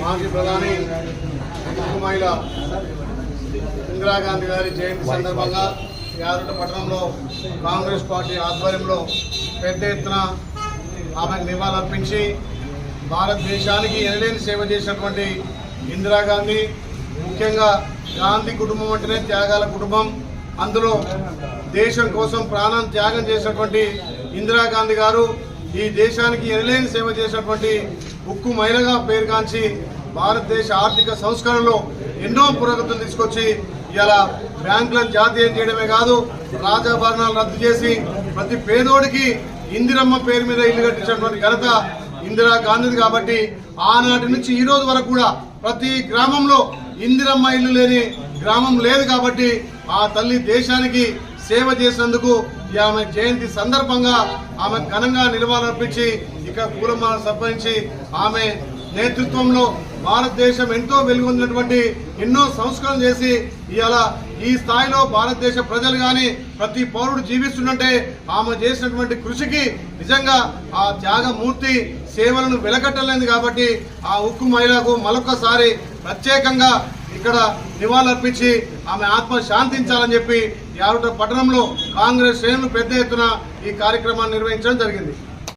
మాజీ ప్రధాని మహిళ ఇందిరాగాంధీ గారి జయంతి సందర్భంగా యాదగిరి పట్టణంలో కాంగ్రెస్ పార్టీ ఆధ్వర్యంలో పెద్ద ఎత్తున ఆమెకు నివాళులర్పించి భారతదేశానికి ఎనలేని సేవ చేసినటువంటి ఇందిరాగాంధీ ముఖ్యంగా గాంధీ కుటుంబం అంటేనే త్యాగాల కుటుంబం. అందులో దేశం కోసం ప్రాణం త్యాగం చేసినటువంటి ఇందిరాగాంధీ గారు ఈ దేశానికి ఎనలేని సేవ చేసినటువంటి ఉక్కు మహిళగా పేరుగాంచి భారతదేశ ఆర్థిక సంస్కరణలో ఎన్నో పురోగతులు తీసుకొచ్చి ఇలా బ్యాంకులను జాతీయం చేయడమే కాదు రాజాభరణాలు రద్దు చేసి ప్రతి పేదోడికి ఇందిరమ్మ పేరు మీద ఇల్లు కట్టించినటువంటి ఘనత ఇందిరా గాంధీది కాబట్టి ఆనాటి నుంచి ఈ రోజు వరకు కూడా ప్రతి గ్రామంలో ఇందిరమ్మ ఇల్లు లేని గ్రామం లేదు కాబట్టి ఆ తల్లి దేశానికి సేవ చేసినందుకు ఈ ఆమె జయంతి సందర్భంగా ఆమె ఘనంగా నిలవాలర్పించి ఇక్కడ పూలమాల సంపాదించి ఆమె నేతృత్వంలో భారతదేశం ఎంతో వెలుగొందినటువంటి ఎన్నో సంస్కరణ చేసి ఇవాళ ఈ స్థాయిలో భారతదేశ ప్రజలు కానీ ప్రతి పౌరుడు జీవిస్తుందంటే ఆమె చేసినటువంటి కృషికి నిజంగా ఆ త్యాగమూర్తి సేవలను వెలకట్టలేదు కాబట్టి ఆ ఉక్కు మహిళకు మరొకసారి ప్రత్యేకంగా ఇక్కడ నివాళులర్పించి ఆమె ఆత్మ శాంతించాలని చెప్పి యారుట పట్టణంలో కాంగ్రెస్ శ్రేణులు పెద్ద ఎత్తున ఈ కార్యక్రమాన్ని నిర్వహించడం జరిగింది.